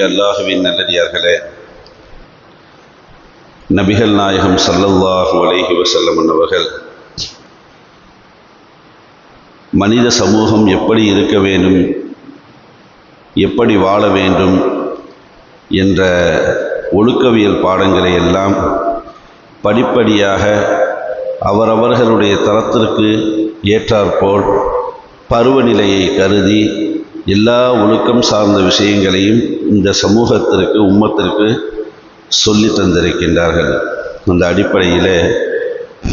அல்லாஹுவின் நல்லடியார்களே நபிகள் நாயகம் சல்லல்லாஹு அலைஹி வசல்லம் அவர்கள் மனித சமூகம் எப்படி இருக்க வேண்டும் எப்படி வாழ வேண்டும் என்ற ஒழுக்கவியல் பாடங்களை எல்லாம் படிப்படியாக அவரவர்களுடைய தரத்திற்கு ஏற்றாற்போல் பருவநிலையை கருதி எல்லா ஒழுக்கம் சார்ந்த விஷயங்களையும் இந்த சமூகத்திற்கு உம்மத்திற்கு சொல்லி தந்திருக்கின்றார்கள். அந்த அடிப்படையில்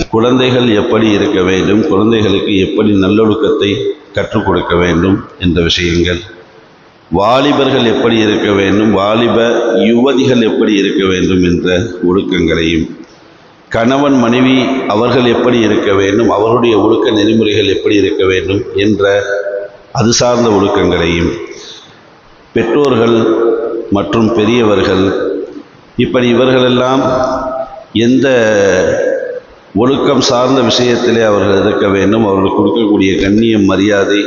குழந்தைகள் எப்படி இருக்க வேண்டும் குழந்தைகளுக்கு எப்படி நல்லொழுக்கத்தை கற்றுக் கொடுக்க வேண்டும் என்ற விஷயங்கள். வாலிபர்கள் எப்படி இருக்க வேண்டும் வாலிப யுவதிகள் எப்படி இருக்க வேண்டும் என்ற ஒழுக்கங்களையும். கணவன் மனைவி அவர்கள் எப்படி இருக்க வேண்டும் அவருடைய ஒழுக்க நெறிமுறைகள் எப்படி இருக்க வேண்டும் என்ற அது சார்ந்த ஒழுக்கங்களையும் பெற்றோர்கள் மற்றும் பெரியவர்கள் இப்படி இவர்களெல்லாம் எந்த ஒழுக்கம் சார்ந்த விஷயத்திலே அவர்கள் இருக்க வேண்டும் அவர்கள் கொடுக்கக்கூடிய கண்ணியம் மரியாதை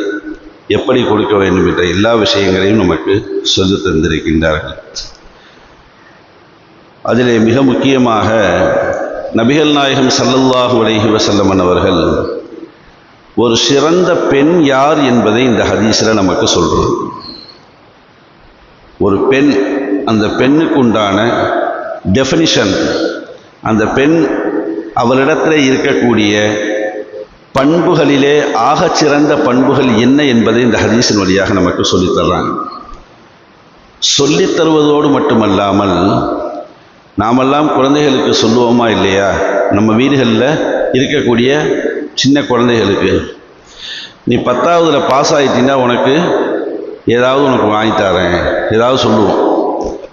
எப்படி கொடுக்க வேண்டும் என்ற எல்லா விஷயங்களையும் நமக்கு சொல்லி தந்திருக்கின்றார்கள். அதிலே மிக முக்கியமாக நபிகள் நாயகம் சல்லல்லாஹு அலைஹி வசல்லமன் அவர்கள் ஒரு சிறந்த பெண் யார் என்பதை இந்த ஹதீஸில் நமக்கு சொல்கிறது ஒரு பெண் அந்த பெண்ணுக்கு உண்டான டெஃபினிஷன் அந்த பெண் அவளிடத்தில் இருக்கக்கூடிய பண்புகளிலே ஆகச்சிறந்த பண்புகள் என்ன என்பதை இந்த ஹதீஸின் வழியாக நமக்கு சொல்லித்தர்றாங்க சொல்லித் தருவதோடு மட்டுமல்லாமல் நாமெல்லாம் குழந்தைகளுக்கு சொல்லுவோமா இல்லையா? நம்ம வீடுகளில் இருக்கக்கூடிய சின்ன குழந்தைகளுக்கு. நீ பத்தாவதில் பாஸ் ஆகிட்டீங்கன்னா உனக்கு ஏதாவது உனக்கு வாங்கி தரேன். ஏதாவது சொல்லுவோம்.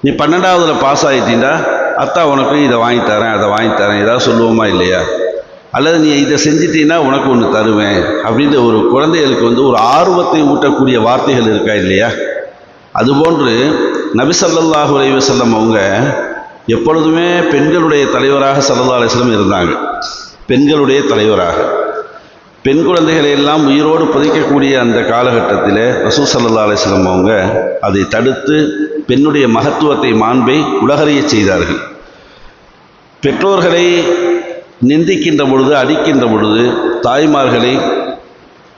நீ பன்னெண்டாவதில் பாஸ் ஆகிட்டீங்கன்னா அத்தா உனக்கு இதை வாங்கி தரேன் அதை வாங்கி தரேன். ஏதாவது சொல்லுவோமா இல்லையா? அல்லது நீ இதை செஞ்சிட்டீங்கன்னா உனக்கு ஒன்று தருவேன் அப்படின்ற ஒரு குழந்தைகளுக்கு வந்து ஒரு ஆர்வத்தை ஊட்டக்கூடிய வார்த்தைகள் இருக்கா இல்லையா? அதுபோன்று நபிசல்லாஹு அலைஹி செல்லம் அவங்க எப்பொழுதுமே பெண்களுடைய தலைவராக சல்லா அலிஸ்லம் இருந்தாங்க. பெண்களுடைய தலைவராக. பெண் குழந்தைகளை எல்லாம் உயிரோடு புதைக்கக்கூடிய அந்த காலகட்டத்தில் ரசூ சல்லா அலிஸ்லம் அவங்க அதை தடுத்து பெண்ணுடைய மகத்துவத்தை மாண்பை உலகறிய செய்தார்கள். பெற்றோர்களை நிந்திக்கின்ற பொழுது அடிக்கின்ற பொழுது தாய்மார்களை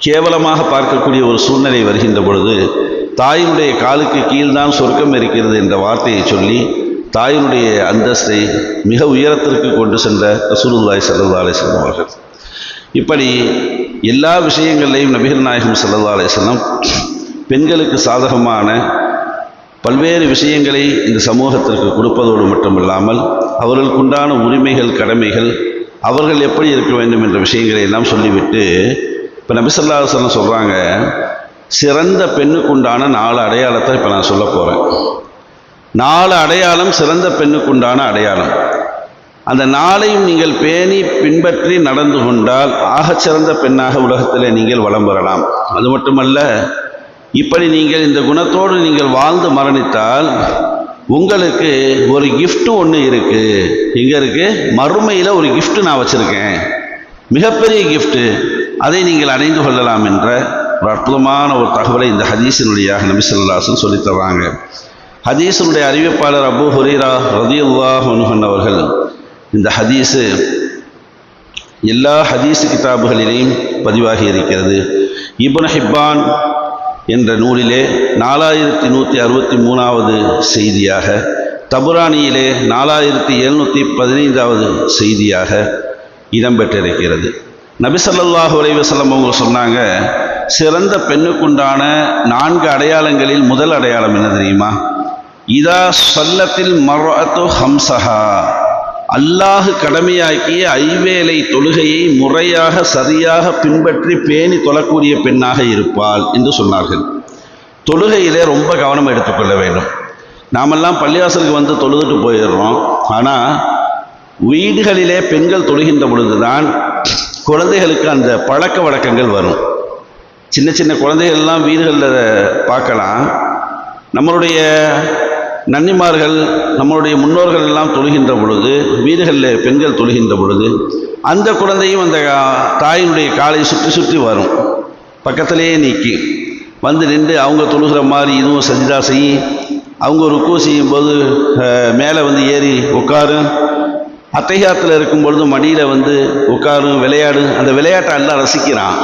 கேவலமாக பார்க்கக்கூடிய ஒரு சூழ்நிலை வருகின்ற பொழுது தாயினுடைய காலுக்கு கீழ்தான் சொர்க்கம் இருக்கிறது என்ற வார்த்தையை சொல்லி தாயினுடைய அந்தஸ்தை மிக உயரத்திற்கு கொண்டு சென்ற ரசூலுல்லாய் சல்லா அலிஸ்லாம் அவர்கள். இப்படி எல்லா விஷயங்கள்லையும் நபிகள் நாயகம் சல்லா அலிஸ்லாம் பெண்களுக்கு சாதகமான பல்வேறு விஷயங்களை இந்த சமூகத்திற்கு கொடுப்பதோடு மட்டுமில்லாமல் அவர்களுக்குண்டான உரிமைகள் கடமைகள் அவர்கள் எப்படி இருக்க வேண்டும் என்ற விஷயங்களை எல்லாம் சொல்லிவிட்டு இப்போ நபிசல்லாசலம் சொல்கிறாங்க சிறந்த பெண்ணுக்குண்டான நாலு அடையாளத்தை இப்போ நான் சொல்ல போகிறேன் நாலு அடையாளம் சிறந்த பெண்ணுக்குண்டான அடையாளம். அந்த நாளையும் நீங்கள் பேணி பின்பற்றி நடந்து கொண்டால் ஆகச்சிறந்த பெண்ணாக உலகத்தில் நீங்கள் வளம் பெறலாம். அது மட்டுமல்ல இப்படி நீங்கள் இந்த குணத்தோடு நீங்கள் வாழ்ந்து மரணித்தால் உங்களுக்கு ஒரு கிஃப்ட்டு ஒன்று இருக்குது எங்கே இருக்குது மறுமையில் ஒரு கிஃப்ட்டு நான் வச்சுருக்கேன். மிகப்பெரிய கிஃப்ட்டு அதை நீங்கள் அடைந்து கொள்ளலாம் என்ற ஒரு அற்புதமான ஒரு தகவலை இந்த ஹதீஸின் நபிசல்லாசன் சொல்லித் தர்றாங்க. ஹதீஸனுடைய அறிவிப்பாளர் அபு ஹுரீரா ரதியுல்லா அனுகன் அவர்கள் இந்த ஹதீஸு எல்லா ஹதீஸு கிதாபுகளிலேயும் பதிவாகி இருக்கிறது இபுன் ஹிப்பான் என்ற நூலிலே நாலாயிரத்தி நூற்றி அறுபத்தி மூணாவது செய்தியாக தபுராணியிலே நாலாயிரத்தி எழுநூற்றி பதினைந்தாவது செய்தியாக இடம்பெற்றிருக்கிறது. நபிசல்லாஹு அலைவசல்லம் அவங்க சொன்னாங்க சிறந்த பெண்ணுக்குண்டான நான்கு அடையாளங்களில் முதல் அடையாளம் என்ன தெரியுமா? இதா சொல்லத்தில் மரத்து ஹம்சஹா அல்லாஹு கடமையாக்கிய ஐவேளை தொழுகையை முறையாக சரியாக பின்பற்றி பேணி தொழக்கூடிய பெண்ணாக இருப்பாள் என்று சொன்னார்கள். தொழுகையிலே ரொம்ப கவனம் எடுத்துக்கொள்ள வேண்டும். நாமெல்லாம் பள்ளிவாசலுக்கு வந்து தொழுதுட்டு போயிடுறோம். ஆனால் வீடுகளிலே பெண்கள் தொழுகின்ற பொழுதுதான் குழந்தைகளுக்கு அந்த பழக்க வழக்கங்கள் வரும். சின்ன சின்ன குழந்தைகள்லாம் வீடுகளில் பார்க்கலாம். நம்மளுடைய நன்னிமார்கள் நம்மளுடைய முன்னோர்கள் எல்லாம் தொழுகின்ற பொழுது வீடுகளில் பெண்கள் தொழுகின்ற பொழுது அந்த குழந்தையும் அந்த தாயினுடைய காலை சுற்றி சுற்றி வரும். பக்கத்திலேயே நீக்கி வந்து நின்று அவங்க தொழுகிற மாதிரி இதுவும் சஜிதா செய்யும் அவங்க ருக்கு செய்யும் போது மேலே வந்து ஏறி உட்காரும் அத்தைகாத்தில் இருக்கும் பொழுது மடியில் வந்து உட்காரும் விளையாடும் அந்த விளையாட்டை எல்லாம் ரசிக்கிறான்.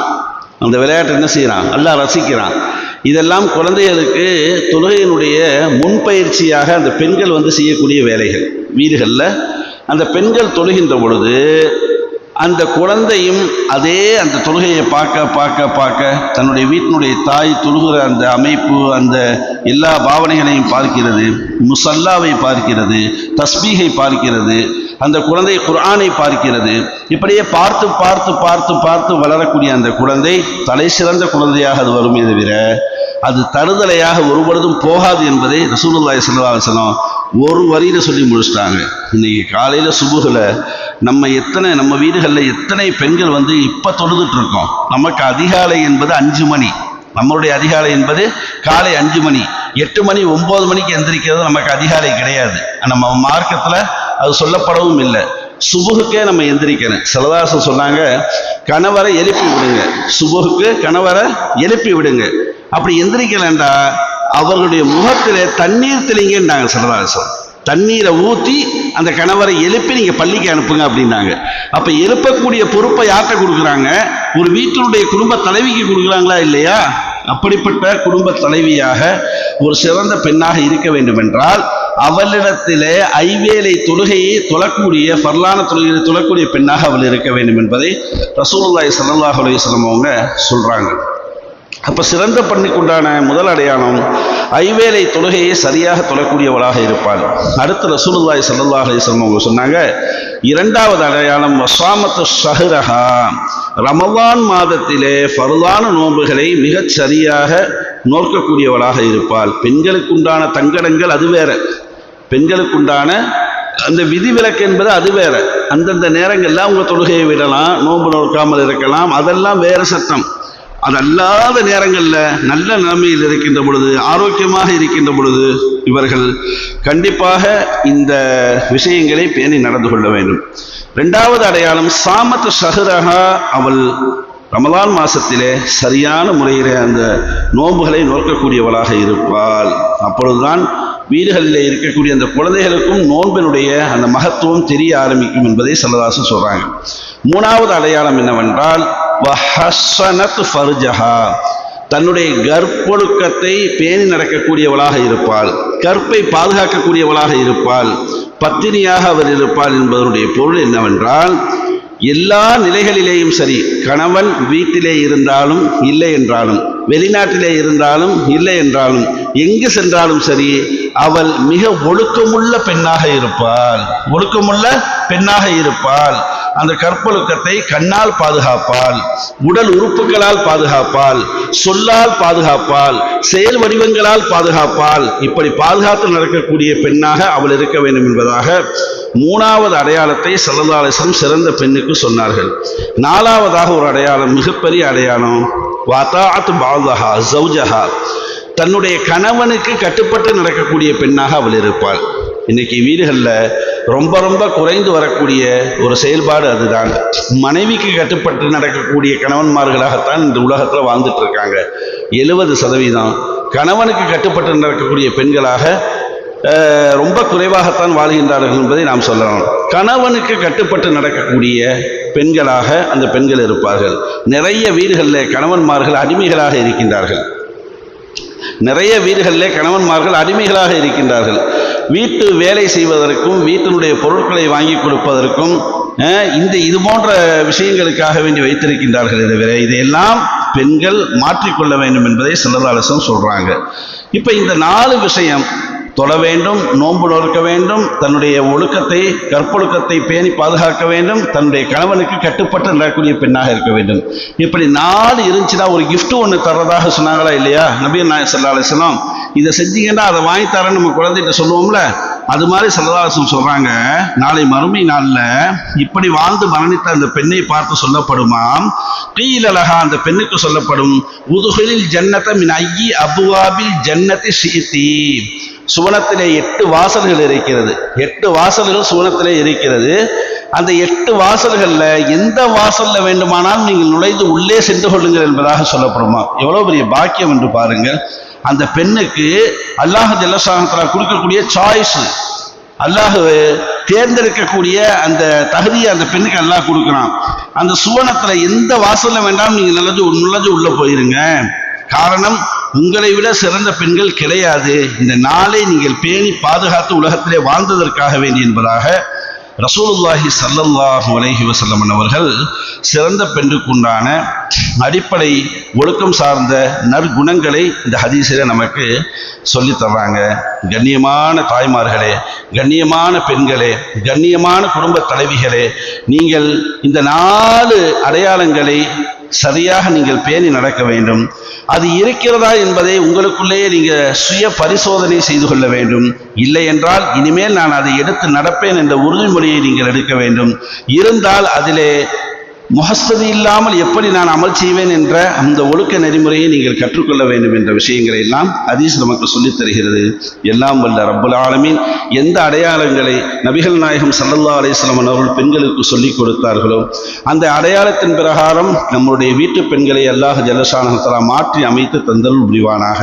அந்த விளையாட்டை என்ன செய்கிறான்? எல்லாம் ரசிக்கிறான். இதெல்லாம் குழந்தைகளுக்கு தொழுகையினுடைய முன்பயிற்சியாக அந்த பெண்கள் வந்து செய்யக்கூடிய வேலைகள். வீடுகளில் அந்த பெண்கள் தொழுகின்ற பொழுது அந்த குழந்தையும் அதே அந்த தொழுகையை பார்க்க பார்க்க பார்க்க தன்னுடைய வீட்டினுடைய தாய் தொழுகிற அந்த அமைப்பு அந்த எல்லா பாவனைகளையும் பார்க்கிறது முசல்லாவை பார்க்கிறது தஸ்பீகை பார்க்கிறது அந்த குழந்தை குர்ஆனை பார்க்கிறது. இப்படியே பார்த்து பார்த்து பார்த்து பார்த்து வளரக்கூடிய அந்த குழந்தை தலை சிறந்த குழந்தையாக அது வருமே தவிர அது தருதலையாக ஒரு பொழுதும் போகாது என்பதை ரசூலுல்லாய் ஸல்லல்லாஹு ஒரு வரியில சொல்லி முடிச்சிட்டாங்க. இன்னைக்கு காலையில் சுபுகில் நம்ம எத்தனை நம்ம வீடுகளில் எத்தனை பெண்கள் வந்து இப்போ தொழுதுட்டு இருக்கோம் நமக்கு அதிகாலை என்பது அஞ்சு மணி. நம்மளுடைய அதிகாலை என்பது காலை அஞ்சு மணி. எட்டு மணி ஒம்பது மணிக்கு எந்திரிக்கிறது நமக்கு அதிகாலை கிடையாது. நம்ம மார்க்கத்தில் அது சொல்லப்படவும் இல்லை. சுபுகுக்கே நம்ம எந்திரிக்கணும். சிலதாசன் சொன்னாங்க கணவரை எழுப்பி விடுங்க. சுபுகுக்கு கணவரை எழுப்பி விடுங்க. அப்படி எந்திரிக்கலண்டா அவர்களுடைய முகத்திலே தண்ணீர் தெளிங்கன்றாங்க சிலதாசன் தண்ணீரை ஊற்றி அந்த கணவரை எழுப்பி நீங்கள் பள்ளிக்கு அனுப்புங்க அப்படின்னாங்க. அப்போ எழுப்பக்கூடிய பொறுப்பை யார்கிட்ட கொடுக்குறாங்க? ஒரு வீட்டினுடைய குடும்ப தலைவிக்கு கொடுக்குறாங்களா இல்லையா? அப்படிப்பட்ட குடும்ப தலைவியாக ஒரு சிறந்த பெண்ணாக இருக்க வேண்டுமென்றால் அவளிடத்திலே ஐவேலை தொழுகையை தொழக்கூடிய ஃபர்லான தொழுகையை தொழக்கூடிய பெண்ணாக அவள் இருக்க வேண்டும் என்பதை ரசூல்லாய் சல்லாஹ் அலையம் அவங்க சொல்கிறாங்க அப்போ சிறந்த பண்ணிக்குண்டான முதல் அடையாளம் ஐவேலை தொழுகையை சரியாக தொழக்கூடியவளாக இருப்பாள். அடுத்து ரசூலுல்லாய் ஸல்லல்லாஹு அலைஹி அவங்க சொன்னாங்க இரண்டாவது அடையாளம் வசாமத்து ஷஹ்ரஹா. ரமலான் மாதத்திலே ஃபர்லான நோன்புகளை மிகச் சரியாக நோக்கக்கூடியவளாக இருப்பாள். பெண்களுக்குண்டான தங்கடங்கள் அது வேற. பெண்களுக்குண்டான அந்த விதிவிலக்கு என்பது அது வேற. அந்தந்த நேரங்களில் அவங்க தொழுகையை விடலாம் நோன்பு நோக்காமல் இருக்கலாம் அதெல்லாம் வேற சட்டம். அதல்லாத நேரங்களில் நல்ல நிலைமையில் இருக்கின்ற பொழுது ஆரோக்கியமாக இருக்கின்ற பொழுது இவர்கள் கண்டிப்பாக இந்த விஷயங்களை பேணி நடந்து கொள்ள வேண்டும். ரெண்டாவது அடையாளம் சாமத்து சஹரஹா அவள் ரமலான் மாசத்திலே சரியான முறையிலே அந்த நோன்புகளை நோக்கக்கூடியவளாக இருப்பாள். அப்பொழுதுதான் வீடுகளில் இருக்கக்கூடிய அந்த குழந்தைகளுக்கும் நோன்பினுடைய அந்த மகத்துவம் தெரிய ஆரம்பிக்கும் என்பதை சல்லதாசன் சொல்றாங்க. மூணாவது அடையாளம் என்னவென்றால் வஹஸ்ஸனத் ஃபர்ஜஹா. தன்னுடைய கற்பொழுக்கத்தை பேணி நடக்கக்கூடியவளாக இருப்பாள். கற்பை பாதுகாக்கக்கூடியவளாக இருப்பாள். பத்தினியாக அவர் இருப்பாள் என்பதனுடைய பொருள் என்னவென்றால் எல்லா நிலைகளிலேயும் சரி கணவன் வீட்டிலே இருந்தாலும் இல்லை என்றாலும் வெளிநாட்டிலே இருந்தாலும் இல்லை என்றாலும் எங்கு சென்றாலும் சரி அவள் மிக ஒழுக்கமுள்ள பெண்ணாக இருப்பாள். ஒழுக்கமுள்ள பெண்ணாக இருப்பாள். அந்த கற்பழுக்கத்தை கண்ணால் பாதுகாப்பாள் உடல் உறுப்புகளால் பாதுகாப்பாள் சொல்லால் பாதுகாப்பாள் செயல் வடிவங்களால் பாதுகாப்பாள் இப்படி பாதுகாத்து நடக்கக்கூடிய பெண்ணாக அவள் இருக்க வேண்டும் என்பதாக மூணாவது அடையாளத்தை சல்லதாலேசம் சிறந்த பெண்ணுக்கு சொன்னார்கள். நாலாவதாக ஒரு அடையாளம் மிகப்பெரிய அடையாளம் வாத்தாத் பாதஹா ஜவுஜஹா தன்னுடைய கணவனுக்கு கட்டுப்பட்டு நடக்கக்கூடிய பெண்ணாக அவள் இருப்பாள். இன்னைக்கு வீடுகளில் ரொம்ப ரொம்ப குறைந்து வரக்கூடிய ஒரு செயல்பாடு அதுதான். மனைவிக்கு கட்டுப்பட்டு நடக்கக்கூடிய கணவன்மார்களாகத்தான் இந்த உலகத்தில் வாழ்ந்துட்டு இருக்காங்க. எழுபது சதவீதம். கணவனுக்கு கட்டுப்பட்டு நடக்கக்கூடிய பெண்களாக அஹ், ரொம்ப குறைவாகத்தான் வாழ்கின்றார்கள் என்பதை நாம் சொல்லலாம். கணவனுக்கு கட்டுப்பட்டு நடக்கக்கூடிய பெண்களாக அந்த பெண்கள் இருப்பார்கள். நிறைய வீடுகளில் கணவன்மார்கள் அடிமைகளாக இருக்கின்றார்கள். நிறைய வீடுகளிலே கணவன்மார்கள் அடிமைகளாக இருக்கின்றார்கள். வீட்டு வேலை செய்வதற்கும் வீட்டினுடைய பொருட்களை வாங்கி கொடுப்பதற்கும் இந்த இது போன்ற விஷயங்களுக்காக வேண்டி வைத்திருக்கின்றார்கள் தவிர இதையெல்லாம் பெண்கள் மாற்றிக்கொள்ள வேண்டும் என்பதை சிலதாலசம் சொல்றாங்க. இப்போ இந்த நாலு விஷயம் தொழ வேண்டும் நோன்பு நோக்க வேண்டும் தன்னுடைய ஒழுக்கத்தை கற்பொழுக்கத்தை பேணி பாதுகாக்க வேண்டும் தன்னுடைய கணவனுக்கு கட்டுப்பட்டு நடக்கக்கூடிய பெண்ணாக இருக்க வேண்டும். இப்படி நாலு இருந்துச்சுன்னா ஒரு கிஃப்ட் ஒன்று தர்றதாக சொன்னாங்களா இல்லையா? நபீர் நாயர் சல்லா அலிஸ்லாம் இதை செஞ்சீங்கன்னா அதை வாங்கி தரேன் நம்ம குழந்தைகிட்ட சொல்லுவோம்ல அது மாதிரி சல்லதாசம் சொல்றாங்க நாளை மறுமை நாளில் இப்படி வாழ்ந்து மரணித்த அந்த பெண்ணை பார்த்து சொல்லப்படுமாம் கீழலகா அந்த பெண்ணுக்கு சொல்லப்படும் உதுகளில் ஜன்னத்தை மின் ஐயி அபுவாபில் ஜன்னத்தை சீத்தி சுவனத்திலே எட்டு வாசல்கள் இருக்கிறது. எட்டு வாசல்கள் சுவனத்திலே இருக்கிறது. அந்த எட்டு வாசல்களில் எந்த வாசலில் வேண்டுமானாலும் நீங்கள் நுழைந்து உள்ளே சென்று கொள்ளுங்கள் என்பதாக சொல்லப்படுமா? எவ்வளோ பெரிய பாக்கியம் என்று பாருங்கள். அந்த பெண்ணுக்கு அல்லாஹ் ஜல்லசானத்தில் கொடுக்கக்கூடிய சாய்ஸ் அல்லாஹ் தேர்ந்தெடுக்கக்கூடிய அந்த தகுதியை அந்த பெண்ணுக்கு அல்லாஹ் கொடுக்குறான் அந்த சுவனத்தில் எந்த வாசலில் வேண்டாம் நீங்கள் நல்லது நுழைஞ்சு உள்ளே போயிருங்க. காரணம் உங்களை விட சிறந்த பெண்கள் கிடையாது. இந்த நாளை நீங்கள் பேணி பாதுகாத்து உலகத்திலே வாழ்ந்ததற்காக வேண்டி என்பதாக ரசூலுல்லாஹி சல்லல்லாஹு அலஹி வசல்லமன் அவர்கள் சிறந்த பெண்ணுக்குண்டான அடிப்படை ஒழுக்கம் சார்ந்த நற்குணங்களை இந்த ஹதீஸில் நமக்கு சொல்லி தர்றாங்க. கண்ணியமான தாய்மார்களே கண்ணியமான பெண்களே கண்ணியமான குடும்ப தலைவிகளே நீங்கள் இந்த நாலு அடையாளங்களை சரியாக நீங்கள் பேணி நடக்க வேண்டும். அது இருக்கிறதா என்பதை உங்களுக்குள்ளேயே நீங்கள் சுய பரிசோதனை செய்து கொள்ள வேண்டும். இல்லை என்றால் இனிமேல் நான் அதை எடுத்து நடப்பேன் என்ற உறுதிமொழியை நீங்கள் எடுக்க வேண்டும். இருந்தால் அதிலே முகஸ்ததி இல்லாமல் எப்படி நான் அமல் செய்வேன் என்ற அந்த ஒழுக்க நெறிமுறையை நீங்கள் கற்றுக்கொள்ள வேண்டும் என்ற விஷயங்களை எல்லாம் அதீஸ் நமக்கு சொல்லித் தருகிறது. எல்லாம் வல்ல ரப்புல் ஆலமீன். எந்த அடையாளங்களை நபிகள் நாயகம் சல்லல்லா அலிஸ்லாம் அவர்கள் பெண்களுக்கு சொல்லிக் கொடுத்தார்களோ அந்த அடையாளத்தின் பிரகாரம் நம்முடைய வீட்டு பெண்களை அல்லாஹ் ஜல்லஷானஹத்தலா மாற்றி அமைத்து தந்தல் புரிவானாக.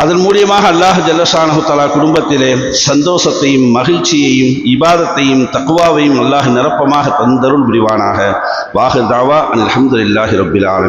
அதன் மூலியமாக அல்லாஹ் ஜல்லஷானஹு தலா குடும்பத்திலே சந்தோஷத்தையும் மகிழ்ச்சியையும் இபாதத்தையும் தக்குவாவையும் அல்லாஹ் நிரப்பமாக தந்தருள் புரிவானாக. வாஹு தாவா அல்ஹம்துலில்லாஹி இல்லாஹி ஆலமீன்